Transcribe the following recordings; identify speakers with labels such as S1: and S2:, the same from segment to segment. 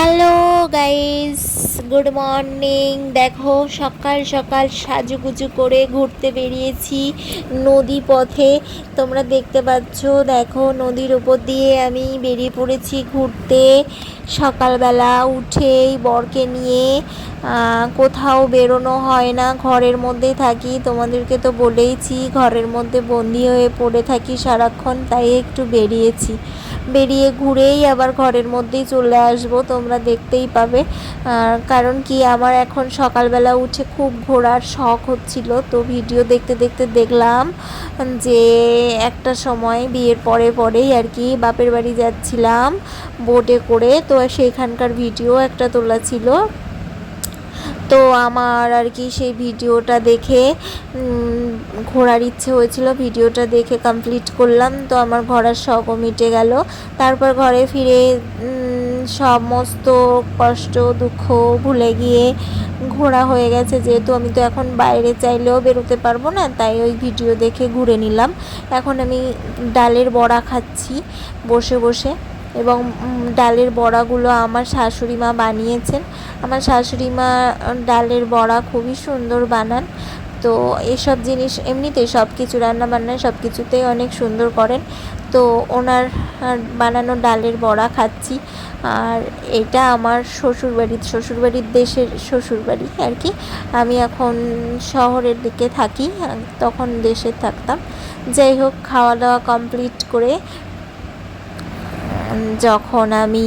S1: Hello guys good morning দেখো, সকাল সকাল সাজুগুজু করে ঘুরতে বেরিয়েছি নদী পথে। তোমরা দেখতে পাচ্ছ, দেখো, নদীর উপর দিয়ে আমি বেরিয়ে পড়েছি ঘুরতে। সকালবেলা উঠেই বরকে নিয়ে কোথাও বেরোনো হয় না, ঘরের মধ্যেই থাকি। তোমাদেরকে তো বলেইছি, ঘরের মধ্যে বন্দি হয়ে পড়ে থাকি সারাক্ষণ, তাই একটু বেরিয়েছি। বেরিয়ে ঘুরেই আবার ঘরের মধ্যেই চলে আসব, তোমরা দেখতেই পাবে। কারণ কি, আমার এখন সকালবেলা উঠে খুব ঘোরার শখ হচ্ছিল। তো ভিডিও দেখতে দেখতে দেখলাম যে, একটা সময় বিয়ের পরে পরেই আর কি বাপের বাড়ি যাচ্ছিলাম বোটে করে। তো সেইখানকার ভিডিও একটা তোলা ছিল। তো আমার আর কি সেই ভিডিওটা দেখে ঘোরার ইচ্ছে হয়েছিল। ভিডিওটা দেখে কমপ্লিট করলাম। তো আমার ঘোরার শখও মিটে গেল। তারপর ঘরে ফিরে সমস্ত কষ্ট, দুঃখ ভুলে গিয়ে ঘোরা হয়ে গেছে। যেহেতু আমি তো এখন বাইরে চাইলেও বেরোতে পারব না, তাই ওই ভিডিও দেখে ঘুরে নিলাম। এখন আমি ডালের বড়া খাচ্ছি বসে বসে। এবং ডালের বড়াগুলো আমার শাশুড়ি মা বানিয়েছেন। আমার শাশুড়ি মা ডালের বড়া খুবই সুন্দর বানান। তো এসব জিনিস এমনিতে সব কিছু রান্না বান্না সব কিছুতেই অনেক সুন্দর করেন। তো ওনার বানানো ডালের বড়া খাচ্ছি। আর এটা আমার শ্বশুরবাড়ির শ্বশুরবাড়ির দেশের শ্বশুরবাড়ি আর কি। আমি এখন শহরের দিকে থাকি তখন দেশে থাকতাম। যাই হোক, খাওয়া দাওয়া কমপ্লিট করে যখন আমি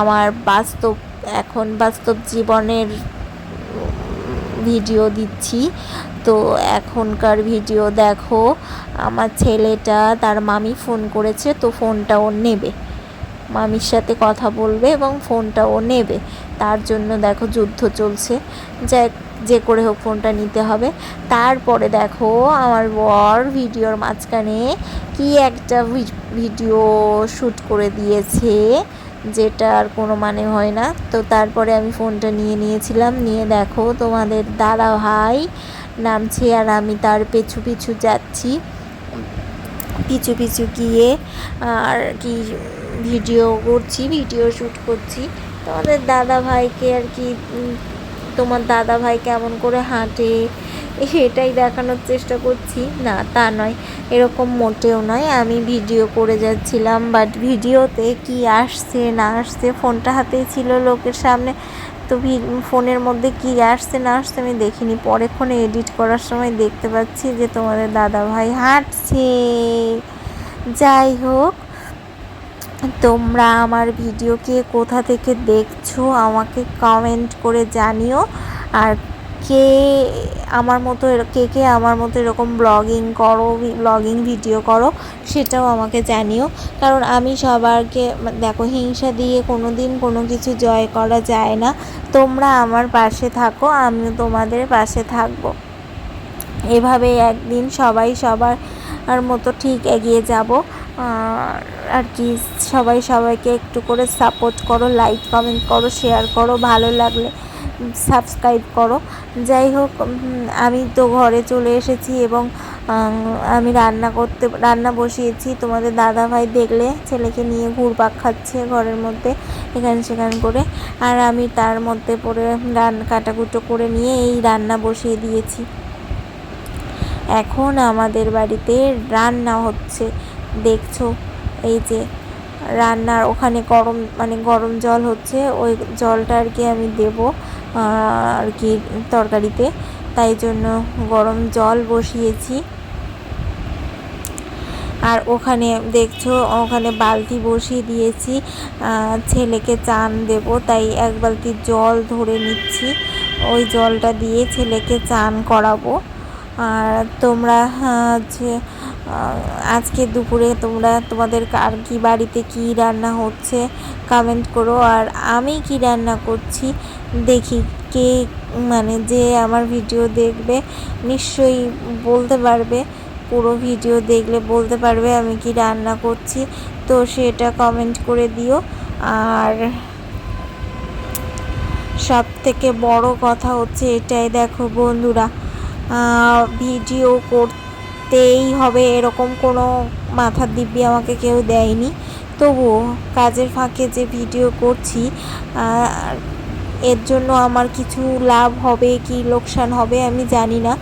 S1: আমার বাস্তব, এখন বাস্তব জীবনের ভিডিও দিচ্ছি, তো এখনকার ভিডিও দেখো, আমার ছেলেটা তার মামি ফোন করেছে, তো ফোনটা ও নেবে। মামির সাথে কথা বলবে এবং ফোনটা ও নেবে। তার জন্য দেখো যুদ্ধ চলছে। যে যে করে হোক ফোনটা নিতে হবে। তারপরে দেখো আমার বর ভিডিওর মাঝখানে কি একটা ভিডিও শ্যুট করে দিয়েছে, যেটা আর কোনো মানে হয় না। তো তারপরে আমি ফোনটা নিয়ে নিয়েছিলাম, নিয়ে দেখো তোমাদের দাদা ভাই নামছে আর আমি তার পিছু পিছু যাচ্ছি। পিছু পিছু গিয়ে আর কি ভিডিও করছি, ভিডিও শ্যুট করছি। তোমাদের দাদা ভাইকে আর কি তোমার দাদা ভাই কেমন করে হাঁটে? এটাই দেখানোর চেষ্টা করছি। না, তা নয়। এরকম মোটেও নয়। আমি ভিডিও করে যাচ্ছিলাম বাট ভিডিওতে কি আসছে, না আসছে, ফোনটা হাতেই ছিল লোকের সামনে। তো ফোনের মধ্যে কি আসছে, না আসছে আমি দেখিনি। পরেক্ষণে এডিট করার সময় দেখতে পাচ্ছি যে তোমাদের দাদা ভাই হাঁটছে। যাই হোক তোমরা আমার ভিডিওকে কোথা থেকে দেখছ আমাকে কমেন্ট করে জানিও। আর কে আমার মতো কে কে আমার মতো এরকম ব্লগিং করো ব্লগিং ভিডিও করো সেটাও আমাকে জানিও। কারণ আমি সবারকে দেখো, হিংসা দিয়ে কোনো দিন কোনো কিছু জয় করা যায় না। তোমরা আমার পাশে থাকো, আমিও তোমাদের পাশে থাকব। এভাবে একদিন সবাই সবার মতো ঠিক এগিয়ে যাব। আর কি, সবাই সবাইকে একটু করে সাপোর্ট করো লাইক কমেন্ট করো শেয়ার করো, ভালো লাগলে সাবস্ক্রাইব করো। যাই হোক আমি তো ঘরে চলে এসেছি এবং আমি রান্না করতে, রান্না বসিয়েছি। তোমাদের দাদা ভাই দেখলে ছেলেকে নিয়ে ঘুরপাক খাচ্ছে ঘরের মধ্যে এখানে সেখানে করে। আর আমি তার মধ্যে পরে রান কাটাকুটো করে নিয়ে এই রান্না বসিয়ে দিয়েছি। এখন আমাদের বাড়িতে রান্না হচ্ছে। দেখছ? এই যে রান্নার ওখানে গরম মানে গরম জল হচ্ছে, ওই জলটা আর কি আমি দেব আর কি তরকারিতে। তাই জন্য গরম জল বসিয়েছি। আর ওখানে দেখছ, ওখানে বালতি বসিয়ে দিয়েছি ছেলেকে চান দেব, তাই এক বালতি জল ধরে নিচ্ছি। ওই জলটা দিয়ে ছেলেকে চান করাবো। আর তোমরা হচ্ছে আজকে দুপুরে তোমরা তোমাদের কার কি বাড়িতে কি রান্না হচ্ছে কমেন্ট করো। আর আমি কি রান্না করছি দেখি কে মানে যে আমার ভিডিও দেখবে নিশ্চয়ই বলতে পারবে, পুরো ভিডিও দেখলে বলতে পারবে আমি কি রান্না করছি। তো সেটা কমেন্ট করে দিও। আর সব থেকে বড় কথা হচ্ছে এটাই দেখো বন্ধুরা ভিডিও ভিডিও করতেই হবে, এরকম কোনো মাথার দিব্যি আমাকে কেউ দেয়নি। তবুও কাজের ফাঁকে যে ভিডিও করছি এর জন্য আমার কিছু লাভ হবে কি লোকসান হবে আমি জানি না।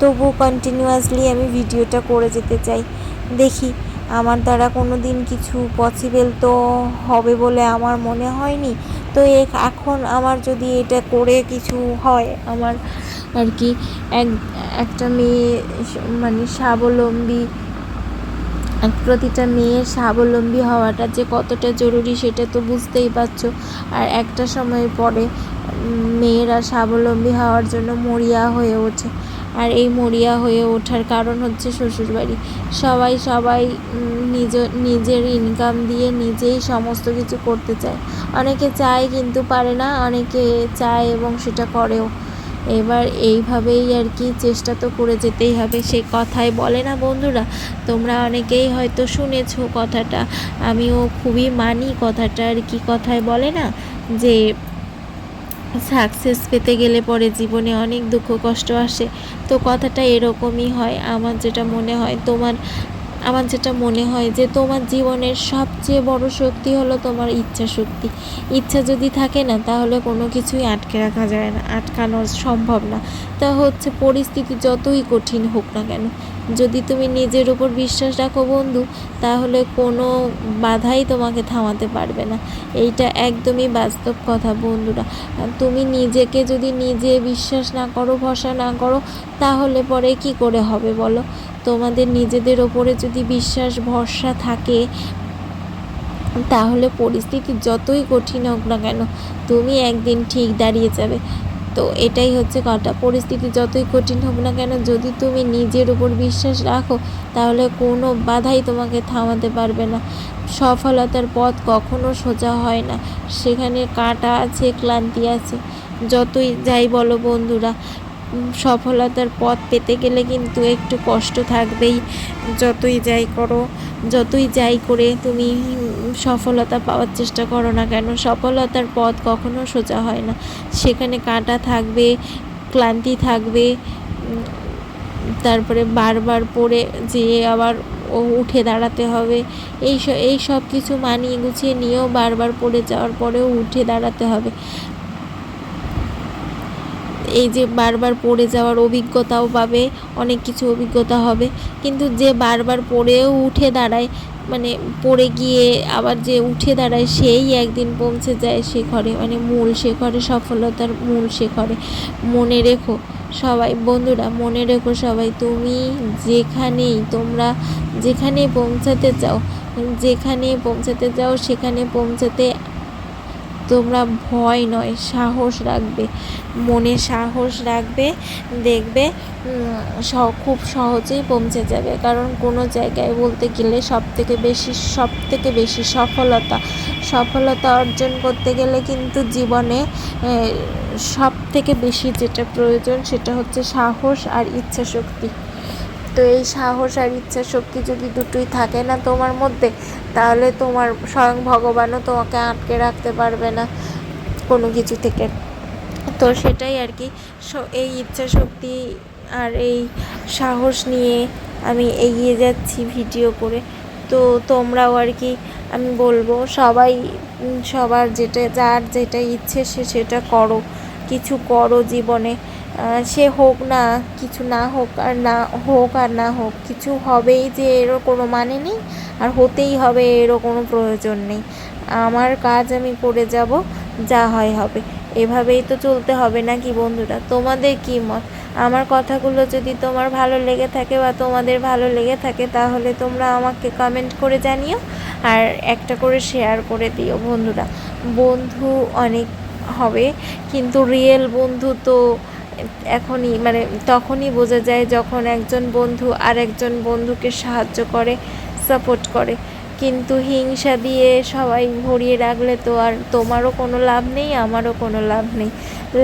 S1: তবু কন্টিনিউয়াসলি আমি ভিডিওটা করে যেতে চাই। দেখি, আমার দ্বারা কোনো দিন কিছু পসিবল তো হবে বলে আমার মনে হয়নি। তো এখন আমার যদি এটা করে কিছু হয়, আমার আর কি, এক, একটা মেয়ে মানে স্বাবলম্বী প্রতিটা মেয়ের স্বাবলম্বী হওয়াটা যে কতটা জরুরি সেটা তো বুঝতেই পারছ। আর একটা সময় পরে মেয়েরা স্বাবলম্বী হওয়ার জন্য মরিয়া হয়ে ওঠে। আর এই মরিয়া হয়ে ওঠার কারণ হচ্ছে শ্বশুরবাড়ি। সবাই সবাই নিজ, নিজের ইনকাম দিয়ে নিজেই সমস্ত কিছু করতে চায়। অনেকে চায় কিন্তু পারে না, অনেকে চায় এবং সেটা করেও। এবার এইভাবেই আর কি চেষ্টা তো করে যেতেই হবে। সে কথায় বলে না বন্ধুরা, তোমরা অনেকেই হয়তো শুনেছো কথাটা, আমিও খুবই মানি কথাটা আর কি কথায় বলে না, যে সাকসেস পেতে গেলে পরে জীবনে অনেক দুঃখ কষ্ট আসে। তো কথাটা এরকমই হয়, আমার যেটা মনে হয়, তোমার আমার যেটা মনে হয় যে তোমার জীবনের সবচেয়ে বড় শক্তি হলো তোমার ইচ্ছা শক্তি। ইচ্ছা যদি থাকে না, তাহলে কোনো কিছুই আটকে রাখা যায় না, আটকানো সম্ভব না। তা হচ্ছে পরিস্থিতি যতই কঠিন হোক না কেন। যদি তুমি নিজের উপর বিশ্বাস রাখো বন্ধু, তাহলে কোনো বাধাই তোমাকে থামাতে পারবে না। এইটা একদমই বাস্তব কথা বন্ধুরা। তুমি নিজেকে যদি নিজে বিশ্বাস না করো, ভরসা না করো, তাহলে পরে কি করে হবে বলো? তোমাদের নিজেদের ওপরে যদি বিশ্বাস, ভরসা থাকে, তাহলে পরিস্থিতি যতই কঠিন হোক না কেন, তুমি একদিন ঠিক দাঁড়িয়ে যাবে। তো এটাই হচ্ছে কথা। পরিস্থিতি যতই কঠিন হোক না কেন, যদি তুমি নিজের উপর বিশ্বাস রাখো, তাহলে কোনো বাধাই তোমাকে থামাতে পারবে না। সফলতার পথ কখনো সোজা হয় না। সেখানে কাটা আছে, ক্লান্তি আছে। যতই যাই বলো বন্ধুরা সফলতার পথ পেতে গেলে কিন্তু একটু কষ্ট থাকবেই। যতই যাই করো, যতই যাই করে তুমি সফলতা পাওয়ার চেষ্টা করো না কেন, সফলতার পথ কখনো সোজা হয় না। সেখানে কাঁটা থাকবে, ক্লান্তি থাকবে, তারপরে বারবার পড়ে যেয়ে আবার ও উঠে দাঁড়াতে হবে। এই এই সব কিছু মানিয়ে গুছিয়ে নিয়েও বারবার পড়ে যাওয়ার পরেও উঠে দাঁড়াতে হবে। এই যে বারবার পড়ে যাওয়ার অভিজ্ঞতাও পাবে, অনেক কিছু অভিজ্ঞতা হবে। কিন্তু যে বারবার পড়েও উঠে দাঁড়ায় মানে পড়ে গিয়ে আবার যে উঠে দাঁড়ায় সেই একদিন পৌঁছে যায় শেখরে মানে মূল শেখরে সফলতার মূল শেখরে মনে রেখো সবাই, বন্ধুরা, মনে রেখো সবাই, তুমি যেখানেই, তোমরা যেখানে পৌঁছাতে চাও যেখানে পৌঁছাতে চাও, সেখানে পৌঁছাতে তোমরা ভয় নয়, সাহস রাখবে। মনে সাহস রাখবে, দেখবে খুব সহজেই পৌঁছে যাবে। কারণ কোনো জায়গায় বলতে গেলে সব থেকে বেশি সব থেকে বেশি সফলতা সফলতা অর্জন করতে গেলে কিন্তু জীবনে সব থেকে বেশি যেটা প্রয়োজন সেটা হচ্ছে সাহস আর ইচ্ছা শক্তি তো এই সাহস আর ইচ্ছা শক্তি যদি দুটোই থাকে না তোমার মধ্যে, তাহলে তোমার স্বয়ং ভগবানও তোমাকে আটকে রাখতে পারবে না কোনো কিছু থেকে। তো সেটাই আর কি এই ইচ্ছা শক্তি আর এই সাহস নিয়ে আমি এগিয়ে যাচ্ছি ভিডিও করে। তো তোমরাও আর কি, আমি বলব সবাই, সবার যেটা, যার যেটা ইচ্ছে সে সেটা করো। কিছু করো জীবনে। সে হোক না, কিছু না হোক আর না হোক আর না হোক, কিছু হবেই যে এরও কোনো মানে নেই আর হতেই হবে এরও কোনো প্রয়োজন নেই। আমার কাজ আমি করে যাব, যা হয় হবে। এভাবেই তো চলতে হবে নাকি বন্ধুরা? তোমাদের কি মত? আমার কথাগুলো যদি তোমার ভালো লেগে থাকে বা তোমাদের ভালো লেগে থাকে, তাহলে তোমরা আমাকে কমেন্ট করে জানিও আর একটা করে শেয়ার করে দিও বন্ধুরা। বন্ধু অনেক হবে, কিন্তু রিয়েল বন্ধু তো এখনই মানে তখনই বোঝা যায় যখন একজন বন্ধু আর একজন বন্ধুকে সাহায্য করে সাপোর্ট করে। কিন্তু হিংসা দিয়ে সবাই ভরিয়ে রাখলে তো আর তোমারও কোনো লাভ নেই, আমারও কোনো লাভ নেই।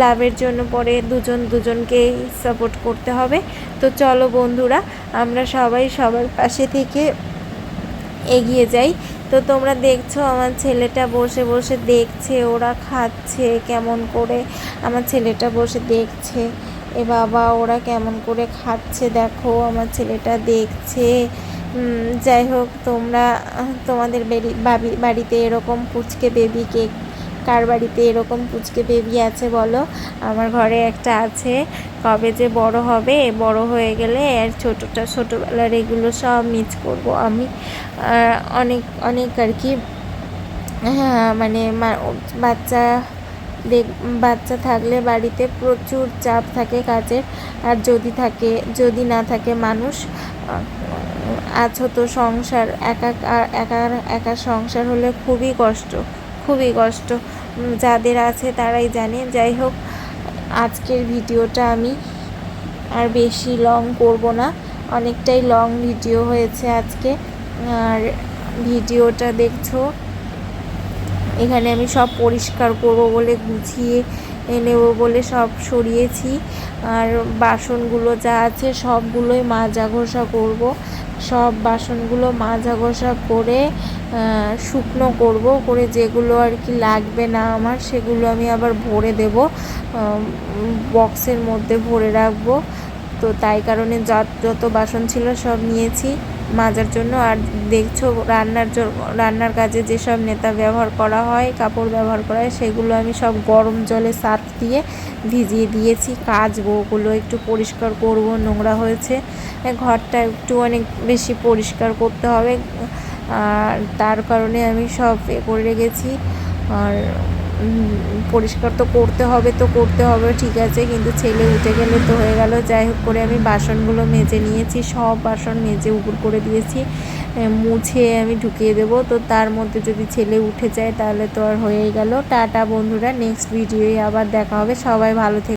S1: লাভের জন্য পরে দুজন দুজনকেই সাপোর্ট করতে হবে। তো চলো বন্ধুরা, আমরা সবাই সবার পাশে থেকে এগিয়ে যাই। তো তোমরা দেখছ আমার ছেলেটা বসে বসে দেখছে, ওরা খাচ্ছে কেমন করে। আমার ছেলেটা বসে দেখছে, এ বাবা ওরা কেমন করে খাচ্ছে দেখো, আমার ছেলেটা দেখছে। যাই হোক, তোমরা, তোমাদের বাড়িতে এরকম পুচকে বেবি কেক কার বাড়িতে এরকম পুচকে বেবি আছে বলো? আমার ঘরে একটা আছে। কবে যে বড় হবে, বড় হয়ে গেলে আর ছোটোটা ছোটোবেলার এগুলো সব মিস করব আমি। অনেক অনেক আর কি। হ্যাঁ মানে বাচ্চা দেখ, বাচ্চা থাকলে বাড়িতে প্রচুর চাপ থাকে কাজের। আর যদি থাকে, যদি না থাকে মানুষ আছো তো সংসার, একা একা একা সংসার হলে খুবই কষ্ট খুবই কষ্ট। যাদের আছে তারাই জানে। যাই হোক, আজকের ভিডিওটা আমি আর বেশি লং করব না। অনেকটাই লং ভিডিও হয়েছে আজকে। আর ভিডিওটা দেখছ, এখানে আমি সব পরিষ্কার করব বলে গুছিয়ে নেব বলে সব সরিয়েছি। আর বাসনগুলো যা আছে সবগুলোই মাজা ঘষা করব। সব বাসনগুলো মাজা ঘষা করে শুকনো করব, করে যেগুলো আর কি লাগবে না আমার সেগুলো আমি আবার ভরে দেব বক্সের মধ্যে ভরে রাখব। তো তাই কারণে যত যত বাসন ছিল সব নিয়েছি। মাজার জন্য। আর দেখছ রান্নার রান্নার কাজে যেসব নেতা ব্যবহার করা হয়, কাপড় ব্যবহার করা হয়, সেগুলো আমি সব গরম জলে সার্ফ দিয়ে ভিজিয়ে দিয়েছি। কাচবো ওগুলো একটু পরিষ্কার করব, নোংরা হয়েছে। ঘরটা একটু অনেক বেশি পরিষ্কার করতে হবে। আর তার কারণে আমি সব এ করে রেখেছি। আর পরিষ্কার তো করতে হবে তো করতে হবে, ঠিক আছে, কিন্তু ছেলে উঠে গেলে তো হয়ে গেল। যাই হোক করে আমি বাসনগুলো মেজে নিয়েছি, সব বাসন মেজে উপর করে দিয়েছি মুছে আমি ঢুকিয়ে দেব। তো তার মধ্যে যদি ছেলে উঠে যায় তাহলে তো আর হয়েই গেল। টাটা বন্ধুরা নেক্সট ভিডিওয়ে আবার দেখা হবে। সবাই ভালো থেকে।